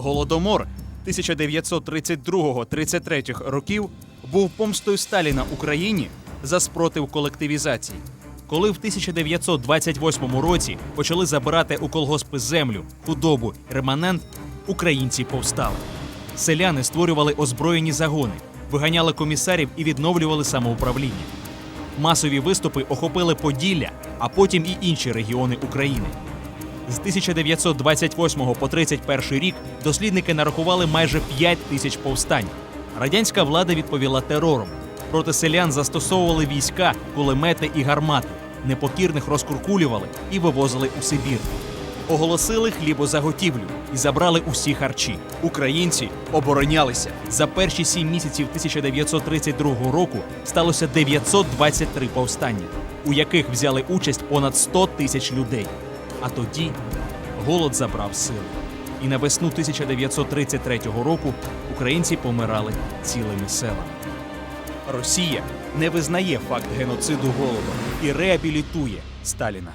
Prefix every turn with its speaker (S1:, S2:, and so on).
S1: Голодомор 1932-33 років був помстою Сталіна Україні за спротив колективізації. Коли в 1928 році почали забирати у колгоспи землю, худобу, реманент, українці повстали. Селяни створювали озброєні загони, виганяли комісарів і відновлювали самоуправління. Масові виступи охопили Поділля, а потім і інші регіони України. З 1928 по 31 рік дослідники нарахували майже 5 тисяч повстань. Радянська влада відповіла терором. Проти селян застосовували війська, кулемети і гармати. Непокірних розкуркулювали і вивозили у Сибір. Оголосили хлібозаготівлю і забрали усі харчі. Українці оборонялися. За перші сім місяців 1932 року сталося 923 повстання, у яких взяли участь понад 100 тисяч людей. А тоді голод забрав сили. І на весну 1933 року українці помирали цілими селами. Росія не визнає факт геноциду голодом і реабілітує Сталіна.